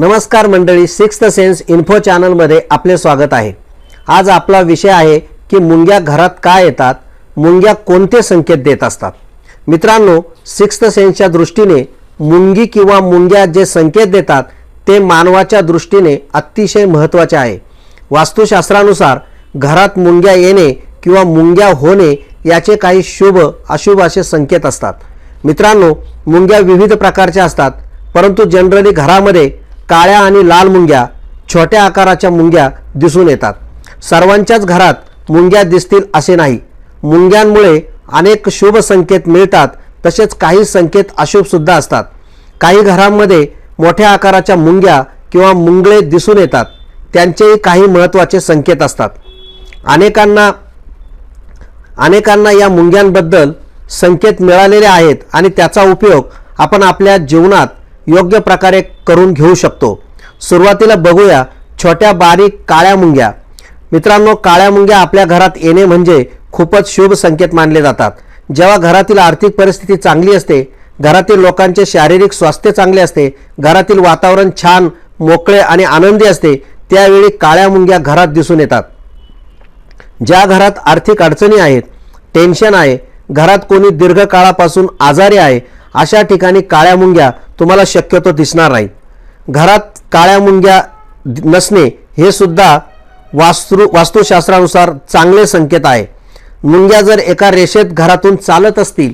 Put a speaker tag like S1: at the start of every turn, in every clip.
S1: नमस्कार मंडळी sixth sense info चॅनलमध्ये आपले स्वागत आहे. आज आपला विषय आहे की मुंग्या घरात का येतात मुंग्या कोणते संकेत देत असतात? मित्रांनो सिक्स्थ सेन्सच्या दृष्टीने मुंगी किंवा मुंग्या जे संकेत देतात ते मानवाच्या दृष्टीने अतिशय महत्त्वाचे आहे. वास्तुशास्त्रानुसार घरात मुंग्या येणे किंवा मुंग्या होणे याचे काही शुभ अशुभ असे संकेत असतात. मित्रांनो मुंग्या विविध प्रकारच्या असतात परंतु जनरली घरामध्ये काळ्या आणि लाल मुंग्या छोट्या आकाराच्या मुंग्या दिसून येतात. सर्वांच्याच घरात मुंग्या दिसतील असे नाही. मुंग्यांमुळे अनेक शुभ संकेत मिळतात तसेच काही संकेत अशुभसुद्धा असतात. काही घरांमध्ये मोठ्या आकाराच्या मुंग्या किंवा मुंगळे दिसून येतात. त्यांचेही काही महत्त्वाचे संकेत असतात. अनेकांना अनेकांना या मुंग्यांबद्दल संकेत मिळालेले आहेत आणि त्याचा उपयोग आपण आपल्या जीवनात योग्य प्रकारे करून घेऊ शकतो. सुरुवातीला बघूया छोट्या बारीक काळ्या मुंग्या. मित्रांनो काळ्या मुंग्या आपल्या घरात येणे म्हणजे खूपच शुभ संकेत मानले जातात. जेव्हा घरातील आर्थिक परिस्थिती चांगली असते घरातील लोकांचे शारीरिक स्वास्थ्य चांगले असते घरातील वातावरण छान मोकळे आणि आनंदी असते त्यावेळी काळ्या मुंग्या घरात दिसून येतात. ज्या घरात आर्थिक अडचणी आहेत टेन्शन आहे घरात कोणी दीर्घकाळापासून आजारी आहे अशा ठिकाणी काळ्या मुंग्या तुम्हाला शक्यतो दिसणार नाही. घरात काळ्या मुंग्या नसणे हे सुद्धा वास्तु वास्तुशास्त्रानुसार चांगले संकेत आहे. मुंग्या जर एका रेषेत घरातून चालत असतील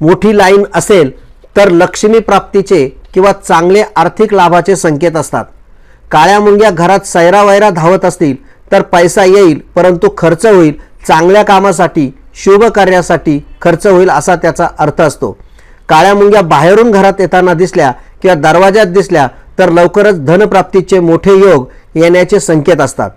S1: मोठी लाईन असेल तर लक्ष्मी प्राप्तीचे किंवा चांगले आर्थिक लाभाचे संकेत असतात. काळ्या मुंग्या घरात सैरावैरा धावत असतील तर पैसा येईल परंतु खर्च होईल. चांगल्या कामासाठी शुभ कार्यासाठी खर्च होईल असा त्याचा अर्थ असतो. काळ्या मुंग्या बाहेरून घरात येताना दिसल्या किंवा दरवाजात दिसल्या तर लवकरच धनप्राप्तीचे मोठे योग येण्याचे संकेत असतात.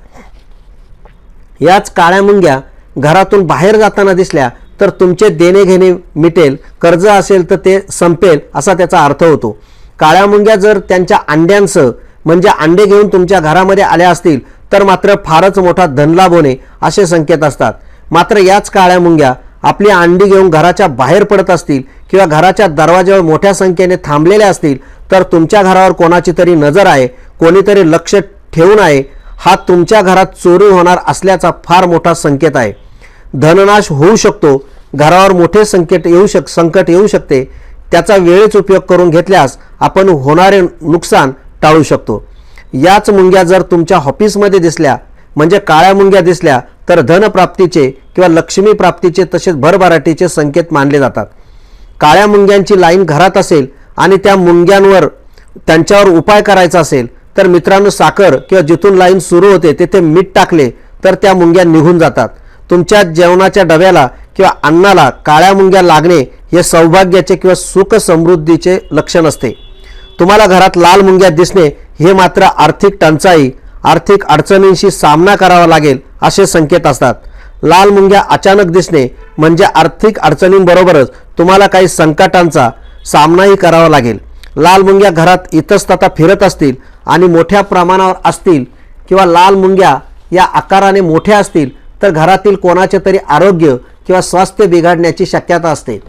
S1: याच काळ्या मुंग्या घरातून बाहेर जाताना दिसल्या तर तुमचे देणे घेणे मिटेल कर्ज असेल तर ते संपेल असा त्याचा अर्थ होतो. काळ्या मुंग्या जर त्यांच्या अंड्यांसह म्हणजे अंडे घेऊन तुमच्या घरामध्ये आल्या असतील तर मात्र फारच मोठा धनलाभ होणे असे संकेत असतात. मात्र याच काळ्या मुंग्या आपली अंडी घेऊन घराच्या बाहेर पडत असतील किंवा घराच्या दरवाजावर मोठ्या संख्येने थांबलेल्या असतील तर तुमच्या घरावर कोणाची तरी नजर आहे कोणीतरी लक्ष ठेवून आहे हा तुमच्या घरात चोरी होणार असल्याचा फार मोठा संकेत आहे. धननाश होऊ शकतो घरावर मोठे संकेत येऊ शक संकट येऊ शकते त्याचा वेळेच उपयोग करून घेतल्यास आपण होणारे नुकसान टाळू शकतो. याच मुंग्या जर तुमच्या ऑफिसमध्ये दिसल्या म्हणजे काळ्या मुंग्या दिसल्या तर धनप्राप्तीचे किंवा लक्ष्मी प्राप्तीचे तसेच भरभराटीचे संकेत मानले जातात. काळ्या मुंग्यांची लाईन घरात असेल आणि त्या मुंग्यांवर त्यांच्यावर उपाय करायचा असेल तर मित्रांनो साखर किंवा जिथून लाईन सुरू होते तेथे मीठ टाकले तर त्या मुंग्या निघून जातात. तुमच्या जेवणाच्या डब्याला किंवा अन्नाला काळ्या मुंग्या लागणे हे सौभाग्याचे किंवा सुख समृद्धीचे लक्षण असते. तुम्हाला घरात लाल मुंग्या दिसणे हे मात्र आर्थिक टंचाई आर्थिक अडचणींशी सामना करावा लागेल असे संकेत असतात. लाल मुंग्या अचानक दिसणे म्हणजे आर्थिक अडचणींबरोबरच तुम्हाला काही संकटांचा सामनाही करावा लागेल. लाल मुंग्या घरात इतस्तता फिरत असतील आणि मोठ्या प्रमाणावर असतील किंवा लाल मुंग्या या आकाराने मोठ्या असतील तर घरातील कोणाचे तरी आरोग्य किंवा स्वास्थ्य बिघडण्याची शक्यता असते.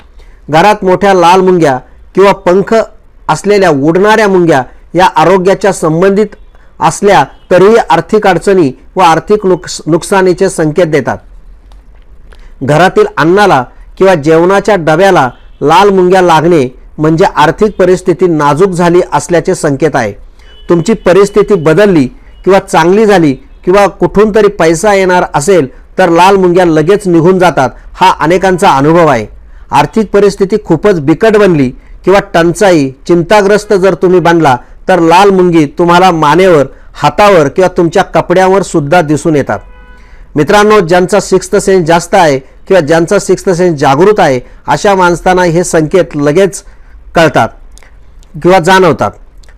S1: घरात मोठ्या लाल मुंग्या किंवा पंख असलेल्या उडणाऱ्या मुंग्या या आरोग्याच्या संबंधित असल्या तरीही आर्थिक अडचणी व आर्थिक नुकस नुकसानीचे संकेत देतात. घरातील अन्नाला किंवा जेवणाच्या डब्याला लाल मुंग्या लागणे म्हणजे आर्थिक परिस्थिती नाजूक झाली असल्याचे संकेत आहे. तुमची परिस्थिती बदलली किंवा चांगली झाली किंवा कुठून तरी पैसा येणार असेल तर लाल मुंग्या लगेच निघून जातात हा अनेकांचा अनुभव आहे. आर्थिक परिस्थिती खूपच बिकट बनली किंवा टंचाई चिंताग्रस्त जर तुम्ही बनला तर लाल मुंगी तुम्हाला मानेवर हातावर किंवा तुमच्या कपड्यावर सुद्धा दिसून येतात. मित्रांनो ज्यांचा सिक्स्थ सेन्स जास्त आहे किंवा ज्यांचा सिक्स्थ सेन्स जागृत आहे अशा माणसांना हे संकेत लगेच कळतात किंवा जाणवतात.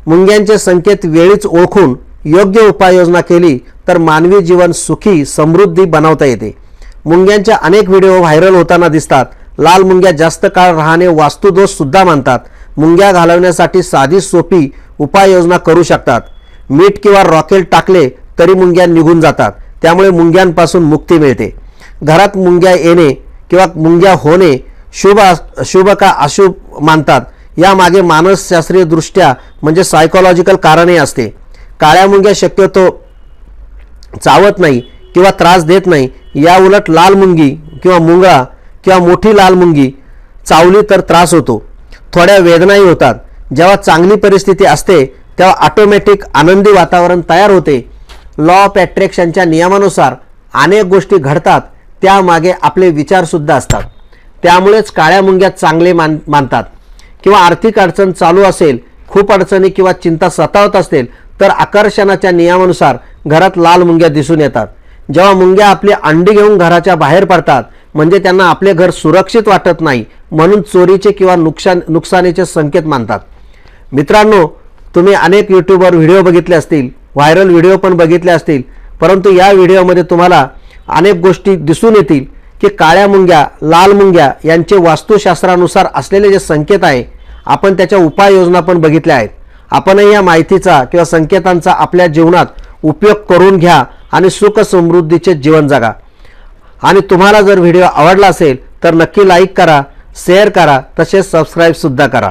S1: मुंग्यांचे संकेत वेळीच ओळखून योग्य उपाययोजना केली तर मानवी जीवन सुखी समृद्धी बनवता येते. मुंग्यांच्या अनेक व्हिडिओ व्हायरल होताना दिसतात. लाल मुंग्या जास्त काळ राहणे वास्तुदोष सुद्धा मानतात. मुंग्या घालवण्यासाठी साधी सोपी उपाययोजना करू शकतात. मीठ किंवा रॉकेल टाकले तरी मुंग्या निघून जातात. त्यामुळे मुंग्यांपासून मुक्ती मिळते. घरात मुंग्या येणे किंवा मुंग्या होणे शुभ शुभ का अशुभ मानतात. यामागे मानसशास्त्रीयदृष्ट्या म्हणजे सायकोलॉजिकल कारणही असते. काळ्या मुंग्या शक्यतो चावत नाही किंवा त्रास देत नाही. या उलट लाल मुंगी किंवा मुंगळा किंवा मोठी लाल मुंगी चावली तर त्रास होतो. थोड्या वेदनाही होतात. जेव्हा चांगली परिस्थिती असते तेव्हा ऑटोमॅटिक आनंदी वातावरण तयार होते. लॉ ऑफ ॲट्रॅक्शनच्या नियमानुसार अनेक गोष्टी घडतात त्यामागे आपले विचारसुद्धा असतात. त्यामुळेच काळ्या मुंग्या चांगले मान मानतात. किंवा आर्थिक अडचण चालू असेल खूप अडचणी किंवा चिंता सतावत असेल तर आकर्षणाच्या नियमानुसार घरात लाल मुंग्या दिसून येतात. जेव्हा मुंग्या आपली अंडी घेऊन घराच्या बाहेर पडतात म्हणजे त्यांना आपले घर सुरक्षित वाटत नाही म्हणून चोरीचे किंवा नुकसान नुकसानीचे संकेत मानतात. मित्रांनो तुम्ही अनेक यूट्यूबवर व्हिडिओ बघितले असतील व्हायरल व्हिडिओ पण बघितले असतील परंतु या व्हिडिओमध्ये तुम्हाला अनेक गोष्टी दिसून येतील की काळ्या मुंग्या लाल मुंग्या यांचे वास्तुशास्त्रानुसार असलेले जे संकेत आहे आपण त्याच्या उपाययोजना पण बघितल्या आहेत. आपणही या माहितीचा किंवा संकेतांचा आपल्या जीवनात उपयोग करून घ्या आणि सुख समृद्धीचे जीवन जगा. आणि तुम्हाला जर व्हिडिओ आवडला असेल तर नक्की लाईक करा शेअर करा तसेच सबस्क्राईबसुद्धा करा.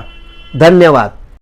S1: धन्यवाद.